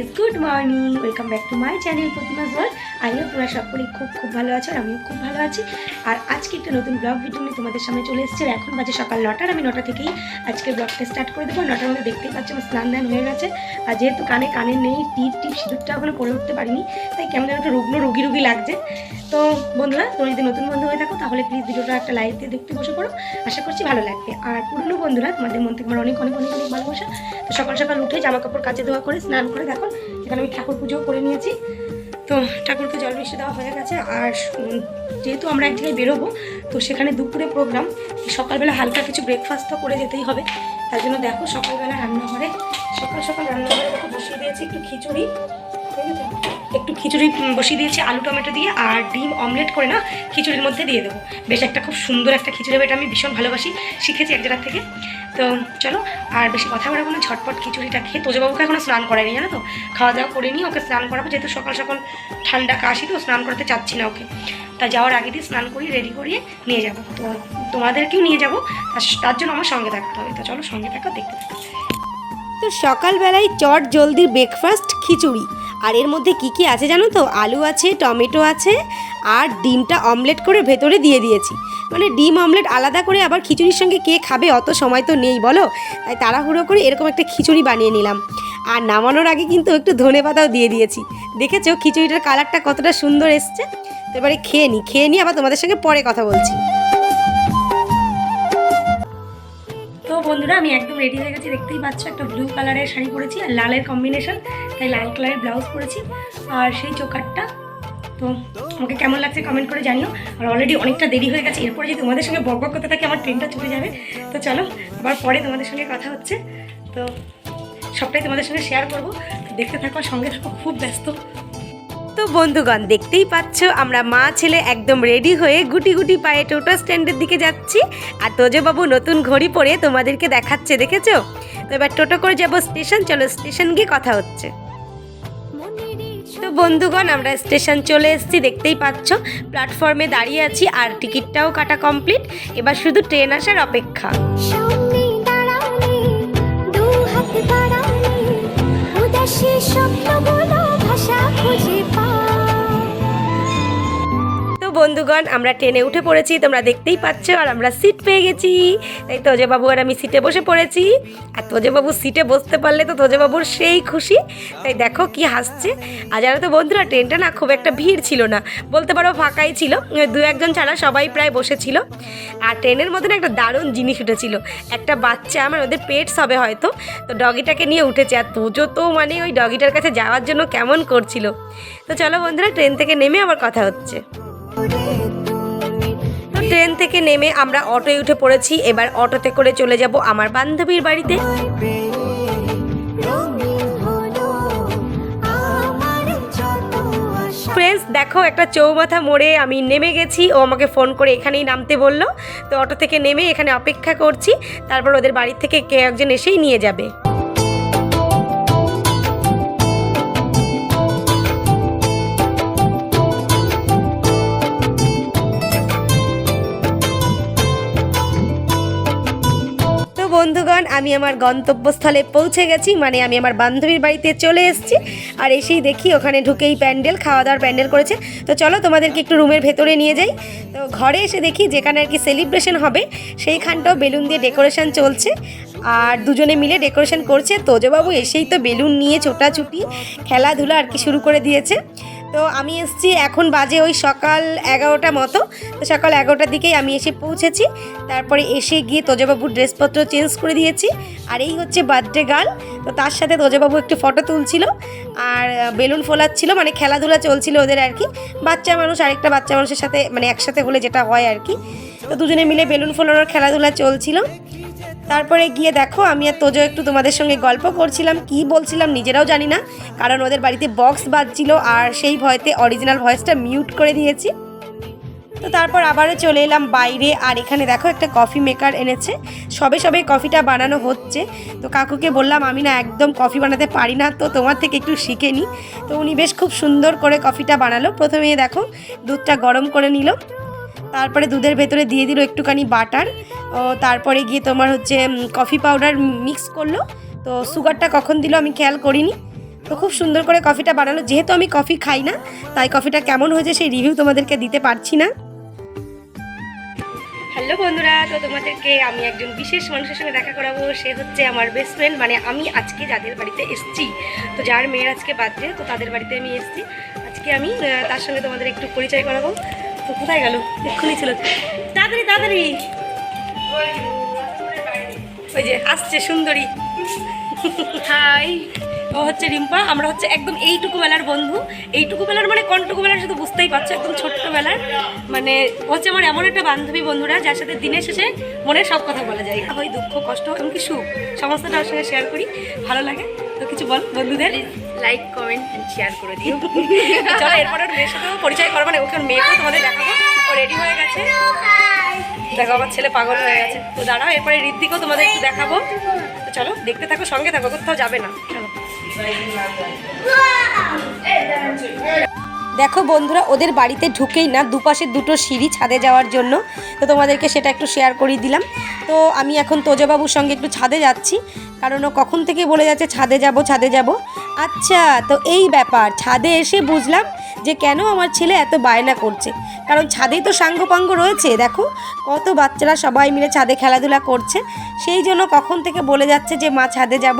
Guys good morning welcome back to my channel Pratima world I hope তোমরা সকলেই খুব খুব ভালো আছো আর আমিও খুব ভালো আছি। আর আজকে একটা নতুন ব্লগ ভিডিও নিয়ে তোমাদের সামনে চলে এসেছে এখন বাজে সকাল নটার আমি নটা থেকেই আজকে ব্লগটা স্টার্ট করে দেবো। নটার মধ্যে দেখতেই পাচ্ছি আমার স্নান দান হয়ে গেছে। আর যেহেতু কানে কানে নেই, টিপ টিপ সিঁদুরটা এখনও করে উঠতে পারিনি, তাই কেমন যেন একটা রুগ্ন রুগী রুগী লাগছে। তো বন্ধুরা, তোমরা যদি নতুন বন্ধু হয়ে থাকো, তাহলে প্লিজ ভিডিওটা একটা লাইক দিয়ে দেখতে বসে পড়ো। আশা করছি ভালো লাগবে। আর পুরনো বন্ধুরা, তোমাদের মন থেকে আমার অনেক অনেক অনেক অনেক ভালোবাসা। তো সকাল সকাল উঠে জামা কাপড় কাচে দেওয়া করে স্নান করে দেখো। এখানে আমি ঠাকুর পুজো করে নিয়েছি। তো ঠাকুরকে জল বৃষ্টি দেওয়া হয়ে গেছে। আর যেহেতু আমরা এক জায়গায় বেরোবো, তো সেখানে দুপুরে প্রোগ্রাম সকালবেলা হালকা কিছু ব্রেকফাস্ট করে যেতেই হবে। তার জন্য দেখো সকালবেলা রান্নাঘরে, সকাল সকাল রান্নাঘরে দেখো বসিয়ে দিয়েছি একটু খিচুড়ি একটু খিচুড়ি বসিয়ে দিয়েছি, আলু, টমেটো দিয়ে, আর ডিম অমলেট করে না, খিচুড়ির মধ্যে দিয়ে দেবো। বেশ একটা খুব সুন্দর একটা খিচুড়ি হবে, এটা আমি ভীষণ ভালোবাসি, শিখেছি এক জায়গার থেকে। তো চলো, আর বেশি কথা বলব না, ঝটপট খিচুড়িটা খেয়ে, তোজবাবুকে এখনও স্নান করায়নি, জানো তো? খাওয়া দাওয়া করে নিয়ে ওকে স্নান করাবো, যেহেতু সকাল সকাল ঠান্ডা কাশি, তো স্নান করাতে চাচ্ছি না ওকে। তা যাওয়ার আগে দিয়ে স্নান করিয়ে রেডি করিয়ে নিয়ে যাব। তো তোমাদেরকেও নিয়ে যাব, তার- জন্য আমার সঙ্গে থাকতে হবে। তো চলো, সঙ্গে থাকো, দেখতে তো সকালবেলায় চট জলদির ব্রেকফাস্ট খিচুড়ি। আর এর মধ্যে কি কি আছে জানো তো? আলু আছে, টমেটো আছে, আর ডিমটা অমলেট করে ভেতরে দিয়ে দিয়েছি। মানে ডিম অমলেট আলাদা করে আবার খিচুড়ির সঙ্গে কে খাবে অত সময় তো নেই, বলো? তাই তাড়াহুড়ো করে এরকম একটা খিচুড়ি বানিয়ে নিলাম। আর নামানোর আগে কিন্তু একটু ধনে পাতাও দিয়ে দিয়েছি। দেখেছ খিচুড়িটার কালারটা কতটা সুন্দর এসছে? তো এবারে খেয়ে নিই খেয়ে নিই আবার তোমাদের সঙ্গে পরে কথা বলছি। বন্ধুরা, আমি একদম রেডি হয়ে গেছি। দেখতেই পাচ্ছ, একটা ব্লু কালারের শাড়ি পরেছি আর লালের কম্বিনেশন তাই লাল কালারের ব্লাউজ পরেছি। আর সেই চোকারটা, তো আমাকে কেমন লাগছে কমেন্ট করে জানিও। আর অলরেডি অনেকটা দেরি হয়ে গেছে, এরপরে যদি তোমাদের সঙ্গে বক করতে থাকে, আমার ট্রেনটা চলে যাবে। তো চলো, আবার পরে তোমাদের সঙ্গে কথা হচ্ছে। তো সবটাই তোমাদের সঙ্গে শেয়ার করব। দেখতে থাকো সঙ্গে থাকো, খুব ব্যস্ত। তো বন্ধুগণ, দেখতেই পাচ্ছ, আমরা মা, ছেলে একদম রেডি হয়ে গুটি গুটি পায়ে টোটো স্ট্যান্ডের দিকে যাচ্ছি। আর তোজবাবু নতুন ঘড়ি পরে তোমাদেরকে দেখাচ্ছে, দেখেছ? তো এবার টোটো করে যাব স্টেশন, চলো স্টেশন গিয়ে কথা হচ্ছে। তো বন্ধুগণ, আমরা স্টেশন চলে এসেছি, দেখতেই পাচ্ছ প্ল্যাটফর্মে দাঁড়িয়ে আছি আর টিকিটটাও কাটা কমপ্লিট এবার শুধু ট্রেন আসার অপেক্ষা। সামনে বন্ধুগণ, আমরা ট্রেনে উঠে পড়েছি, তোমরা দেখতেই পাচ্ছ, আর আমরা সিট পেয়ে গেছি। তাই তোজবাবু আর আমি সিটে বসে পড়েছি। আর তোজবাবু সিটে বসতে পারলে তো তোজবাবুর সেই খুশি। তাই দেখো কি হাসছে। আর জানো তো বন্ধুরা, ট্রেনটা না খুব একটা ভিড় ছিল না। বলতে পারো ফাঁকাই ছিল। দু একজন ছাড়া সবাই প্রায় বসেছিল। আর ট্রেনের মধ্যে একটা দারুণ জিনিস উঠেছিল। একটা বাচ্চা আমার ওদের পেটস হবে হয়তো। তো ডগিটাকে নিয়ে উঠেছে। আর তোজো তো মানে ওই ডগিটার কাছে যাওয়ার জন্য কেমন করছিল। তো চলো বন্ধুরা, ট্রেন থেকে নেমে আমার কথা হচ্ছে। ট্রেন থেকে নেমে আমরা অটোয় উঠে পড়েছি। এবার অটোতে করে চলে যাব আমার বান্ধবীর বাড়িতে। ফ্রেন্ডস দেখো একটা চৌমাথা মোড়ে আমি নেমে গেছি। ও আমাকে ফোন করে এখানেই নামতে বলল। তো অটো থেকে নেমে এখানে অপেক্ষা করছি। তারপর ওদের বাড়ির থেকে কে একজন এসেই নিয়ে যাবে। বন্ধুগণ, আমি আমার গন্তব্যস্থলে পৌঁছে গেছি মানে আমি আমার বান্ধবীর বাড়িতে চলে এসেছি। আর এসেই দেখি ওখানে ঢুকেই প্যান্ডেল খাওয়া দাওয়ার প্যান্ডেল করেছে। তো চলো তোমাদেরকে একটু রুমের ভেতরে নিয়ে যাই। তো ঘরে এসে দেখি যেখানে আর কি সেলিব্রেশন হবে, সেইখানটাও বেলুন দিয়ে ডেকোরেশন চলছে। আর দুজনে মিলে ডেকোরেশন করছে। তোজবাবু এসেই তো বেলুন নিয়ে ছোটাছুটি, খেলাধুলা আর কি শুরু করে দিয়েছে। তো আমি এসেছি এখন বাজে ওই সকাল এগারোটা মতো। তো সকাল এগারোটার দিকেই আমি এসে পৌঁছেছি। তারপরে এসে গিয়ে তোজবাবুর ড্রেসপত্র চেঞ্জ করে দিয়েছি। আর এই হচ্ছে বার্থডে গার্ল। তো তার সাথে তোজবাবু একটু ফটো তুলছিল। আর বেলুন ফোলাচ্ছিল মানে খেলাধুলা চলছিল ওদের আর কি। বাচ্চা মানুষ, আরেকটা বাচ্চা মানুষের সাথে মানে একসাথে হলে যেটা হয় আর কি। তো দুজনে মিলে বেলুন ফোলানোর খেলাধুলা চলছিল। তারপরে গিয়ে দেখো, আমি আর তোজো একটু তোমাদের সঙ্গে গল্প করছিলাম। কি বলছিলাম নিজেরাও জানি না, কারণ ওদের বাড়িতে বক্স বাজছিল আর সেই ভয়তে অরিজিনাল ভয়েসটা মিউট করে দিয়েছি। তো তারপর আবারও চলে এলাম বাইরে, আর এখানে দেখো একটা কফি মেকার এনেছে। সবে সবে কফিটা বানানো হচ্ছে। তো কাকুকে বললাম, আমি না একদম কফি বানাতে পারি না, তো তোমার থেকে একটু শিখে নিই তো উনি বেশ খুব সুন্দর করে কফিটা বানালো। প্রথমে দেখো, দুধটা গরম করে নিল। তারপরে দুধের ভেতরে দিয়ে দিল একটুখানি বাটার। ও, তারপরে গিয়ে তোমার হচ্ছে কফি পাউডার মিক্স করল। তো সুগারটা কখন দিল আমি খেয়াল করিনি। তো খুব সুন্দর করে কফিটা বানালো। যেহেতু আমি কফি খাই না, তাই কফিটা কেমন হয়েছে সেই রিভিউ তোমাদেরকে দিতে পারছি না। হ্যালো বন্ধুরা, তো তোমাদেরকে আমি একজন বিশেষ মানুষের সঙ্গে দেখা করাবো। সে হচ্ছে আমার বেস্ট ফ্রেন্ড মানে আমি আজকে যাদের বাড়িতে এসেছি। তো যার মেয়ের আজকে বার্থডে তো তাদের বাড়িতে আমি এসেছি। আজকে আমি তার সঙ্গে তোমাদের একটু পরিচয় করাবো। তো কোথায় গেল? এক্ষুনি ছিল। তাড়াতাড়ি তাড়াতাড়ি। ওই যে আসছে সুন্দরী। হাই। ও হচ্ছে রিম্পা আমরা হচ্ছে একদম এইটুকু বেলার বন্ধু। এইটুকু বেলার মানে কন্টুকু বেলার শুধু বুঝতেই পারছ একদম ছোট্টবেলার মানে হচ্ছে আমার এমন একটা বান্ধবী বন্ধুরা যার সাথে দিনের শেষে মনের সব কথা বলা যায়। হয় দুঃখ কষ্ট এমনকি সুখ সমস্তটা ওর সঙ্গে শেয়ার করি। ভালো লাগে। তো কিছু বল বন্ধুদের। লাইক কমেন্ট শেয়ার করে দিও। চলো এরপরে ওর মেয়ের সাথেও পরিচয় করব না ওকে ওর মেয়েকেও তোমাদের দেখাবো। ও রেডি হয়ে গেছে। দেখো আমার ছেলে পাগল হয়ে গেছে। তো দাঁড়াও এরপরে ঋদ্ধিকেও তোমাদের একটু দেখাবো। তো চলো দেখতে থাকো সঙ্গে থাকো কোথাও যাবে না। দেখো বন্ধুরা, ওদের বাড়িতে ঢুকেই না, দুপাশে দুটো সিঁড়ি ছাদে যাওয়ার জন্য। তো তোমাদেরকে সেটা একটু শেয়ার করিয়ে দিলাম। তো আমি এখন তোজবাবুর সঙ্গে একটু ছাদে যাচ্ছি, কারণ ও কখন থেকে বলে যাচ্ছে, ছাদে যাব ছাদে যাব। আচ্ছা তো এই ব্যাপার, ছাদে এসে বুঝলাম যে কেন আমার ছেলে এত বায়না করছে। কারণ ছাদেই তো সাঙ্গপাঙ্গ রয়েছে, দেখো। কত বাচ্চারা সবাই মিলে ছাদে খেলাধুলা করছে। সেই জন্য কখন থেকে বলে যাচ্ছে যে, মা, ছাদে যাব।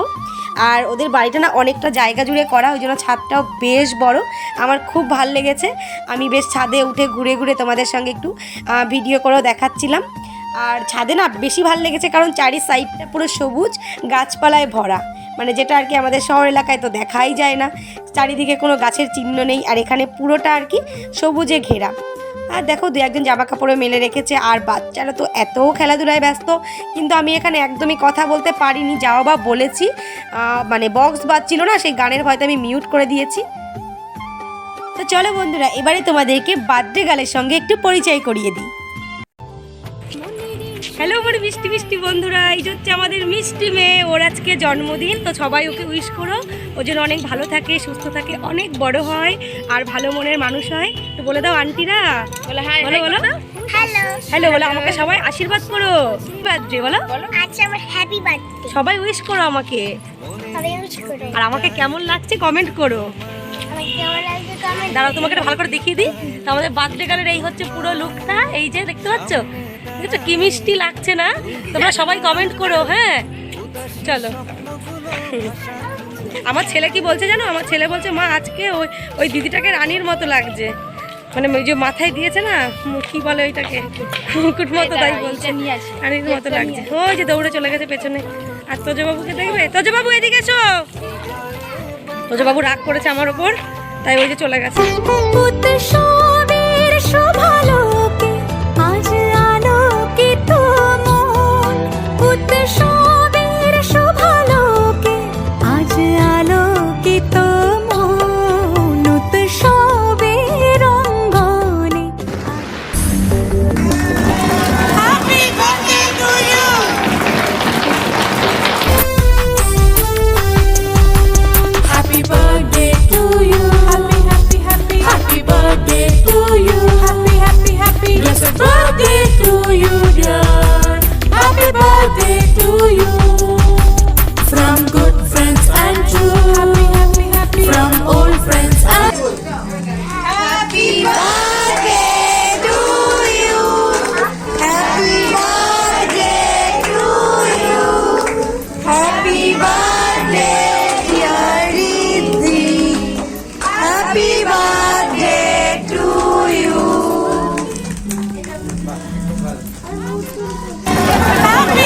আর ওদের বাড়িটা না অনেকটা জায়গা জুড়ে করা, ওই জন্য ছাদটাও বেশ বড়। আমার খুব ভালো লেগেছে। আমি বেশ ছাদে উঠে ঘুরে ঘুরে তোমাদের সঙ্গে একটু ভিডিও করেও দেখাচ্ছিলাম। আর ছাদে না বেশি ভালো লেগেছে কারণ চারি সাইডটা পুরো সবুজ, গাছপালায় ভরা। মানে যেটা আর কি আমাদের শহর এলাকায় তো দেখাই যায় না। চারিদিকে কোনো গাছের চিহ্ন নেই আর এখানে পুরোটা আর কি সবুজে ঘেরা। আর দেখো, দু একজন জামা কাপড়ও মেলে রেখেছে, আর বাচ্চারা তো এত খেলাধুলায় ব্যস্ত। কিন্তু আমি এখানে একদমই কথা বলতে পারিনি যাও বা বলেছি। মানে বক্স বাজছিল না, সেই গানের হয়তো আমি মিউট করে দিয়েছি। তো চলো বন্ধুরা, এবারে তোমাদেরকে বার্থডে গালের সঙ্গে একটু পরিচয় করিয়ে দিই। হ্যালো আমার মিষ্টি মিষ্টি বন্ধুরা। এই যে হচ্ছে আমাদের মিষ্টি মেয়ে ওর আজকে জন্মদিন তো সবাই ওকে উইশ করো। ও যেন অনেক ভালো থাকে সুস্থ থাকে অনেক বড় হয় আর ভালো মনের মানুষ হয়। তো বলে দাও আন্টিরা। বলে হাই বলো বলো। হ্যালো হ্যালো বলো আমাকে সবাই আশীর্বাদ করো। বার্থডে বলো। আজকে আমার হ্যাপি বার্থডে সবাই উইশ করো আমাকে। আর আমাকে কেমন লাগছে কমেন্ট করো। আমার কেমন লাগছে কমেন্ট দাঁড়াও তোমাকে ভালো করে দেখিয়ে দিই। তো আমাদের বার্থডে গালের এই হচ্ছে পুরো লুকটা এই যে দেখতে পাচ্ছ? দেখছ কি মিষ্টি লাগছে না? তোমরা সবাই কমেন্ট করো হ্যাঁ? চলো। আমার ছেলে কি বলছে জানো? আমার ছেলে বলছে মা আজকে ওই ওই দিদিটাকে রানীর মতো লাগছে। মানে ওই যে মাথায় দিয়েছে না কি বলে ওইটাকে? মুকুট মতো তাই বলছে। রানীর মতো লাগছে। ওই যে দৌড়ে চলে গেছে পেছনে। আর তোজবাবুকে দেখবে? তোজবাবু এদিকে এসো! তোজবাবু রাগ করেছে আমার ওপর তাই ওই যে চলে গেছে।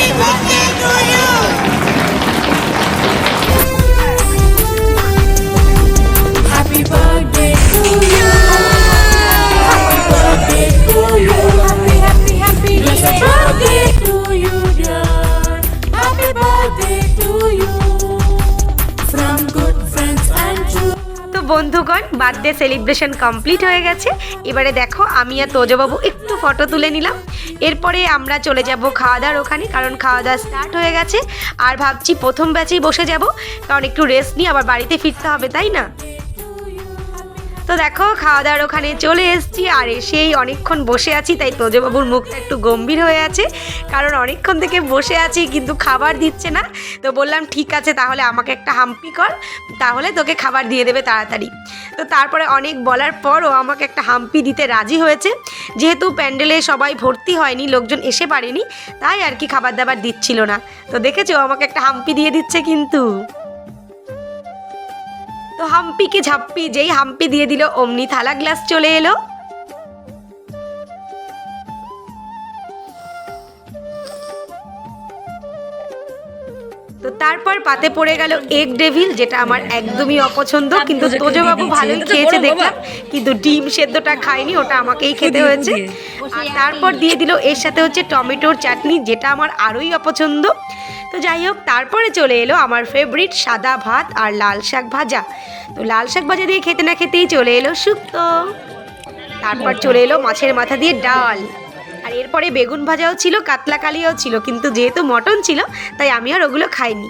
Thank you. বন্ধুগণ বার্থডে সেলিব্রেশন কমপ্লিট হয়ে গেছে। এবারে দেখো, আমি আর তোজবাবু একটু ফটো তুলে নিলাম। এরপরে আমরা চলে যাব খাওয়া দাওয়ার ওখানে, কারণ খাওয়া দাওয়া স্টার্ট হয়ে গেছে। আর ভাবছি প্রথম ব্যাচেই বসে যাব, কারণ একটু রেস্ট নিয়ে আবার বাড়িতে ফিরতে হবে, তাই না? তো দেখো খাওয়া দাওয়ার ওখানে চলে এসেছি আর এসেই অনেকক্ষণ বসে আছি, তাই তোজবাবুর মুখটা একটু গম্ভীর হয়ে আছে। কারণ অনেকক্ষণ থেকে বসে আছি, কিন্তু খাবার দিচ্ছে না। তো বললাম, ঠিক আছে, তাহলে আমাকে একটা হাম্পি কর, তাহলে তোকে খাবার দিয়ে দেবে তাড়াতাড়ি। তো তারপরে অনেক বলার পরও আমাকে একটা হাম্পি দিতে রাজি হয়েছে। যেহেতু প্যান্ডেলে সবাই ভর্তি হয়নি, লোকজন এসে পারেনি, তাই আর কি খাবার দাবার দিচ্ছিল না। তো দেখেছ আমাকে একটা হাম্পি দিয়ে দিচ্ছে কিন্তু। তো হাম্পিকে ঝাপ্পি যেই হাম্পি দিয়ে দিল অমনি থালা গ্লাস চলে এলো। তো তারপর পাতে পড়ে গেল এগ ডেভিল যেটা আমার একদমই অপছন্দ কিন্তু তোজবাবু ভালোই খেয়েছে দেখলাম কিন্তু ডিম সেদ্ধটা খায়নি ওটা আমাকেই খেতে হয়েছে। আর তারপর দিয়ে দিল এর সাথে হচ্ছে টমেটোর চাটনি যেটা আমার আরোই অপছন্দ। তো যাই হোক, তারপরে চলে এলো আমার ফেভারিট সাদা ভাত আর লাল শাক ভাজা। তো লাল শাক ভাজা দিয়ে খেতে না খেতেই চলে এলো শুক্তো। তারপর চলে এলো মাছের মাথা দিয়ে ডাল। আর এরপরে বেগুন ভাজাও ছিল, কাতলা কালিয়াও ছিল, কিন্তু যেহেতু মটন ছিল, তাই আমি আর ওগুলো খাইনি।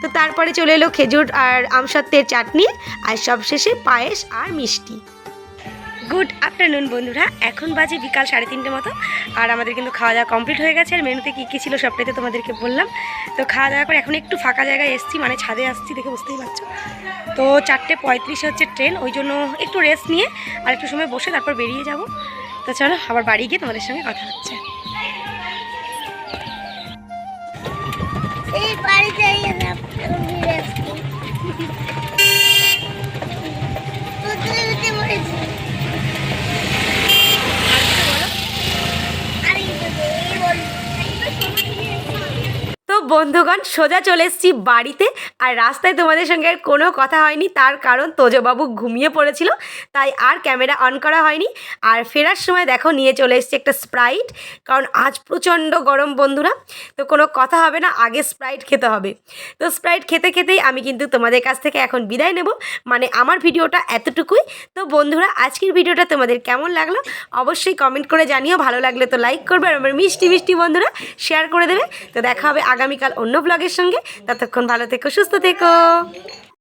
তো তারপরে চলে এলো খেজুর আর আমসত্ত্বের চাটনি, আর সবশেষে পায়েস আর মিষ্টি। গুড আফটারনুন বন্ধুরা, এখন বাজে বিকাল সাড়ে তিনটে মতো। আর আমাদের কিন্তু খাওয়া দাওয়া কমপ্লিট হয়ে গেছে, আর মেনুতে কী কী ছিল সবটাই তোমাদেরকে বললাম। তো খাওয়া দাওয়া করে এখন একটু ফাঁকা জায়গায় এসছি মানে ছাদে আসছি দেখে বুঝতেই পারছ। তো চারটে পঁয়ত্রিশে হচ্ছে ট্রেন, ওই জন্য একটু রেস্ট নিয়ে আর একটু সময় বসে তারপর বেরিয়ে যাব। তো চলো, আবার বাড়ি গিয়ে তোমাদের সঙ্গে কথা হচ্ছে। এই বাড়ি যাই বন্ধুগণ, সোজা চলে এসেছি বাড়িতে। আর রাস্তায় তোমাদের সঙ্গে কোনো কথা হয়নি, তার কারণ তোজবাবু ঘুমিয়ে পড়েছিল, তাই আর ক্যামেরা অন করা হয়নি। আর ফেরার সময় দেখো, নিয়ে চলে এসেছি একটা স্প্রাইট, কারণ আজ প্রচণ্ড গরম বন্ধুরা, তো কোনো কথা হবে না, আগে স্প্রাইট খেতে হবে। তো স্প্রাইট খেতে খেতেই আমি কিন্তু তোমাদের কাছ থেকে এখন বিদায় নেব মানে আমার ভিডিওটা এতটুকুই। তো বন্ধুরা, আজকের ভিডিওটা তোমাদের কেমন লাগল, অবশ্যই কমেন্ট করে জানিও, ভালো লাগলে তো লাইক করবে, আর আমার মিষ্টি মিষ্টি বন্ধুরা, শেয়ার করে দেবে। তো দেখা হবে আগামীকাল অন্য ব্লগের সঙ্গে। ততক্ষণ ভালো থেকো সুস্থ থেকো।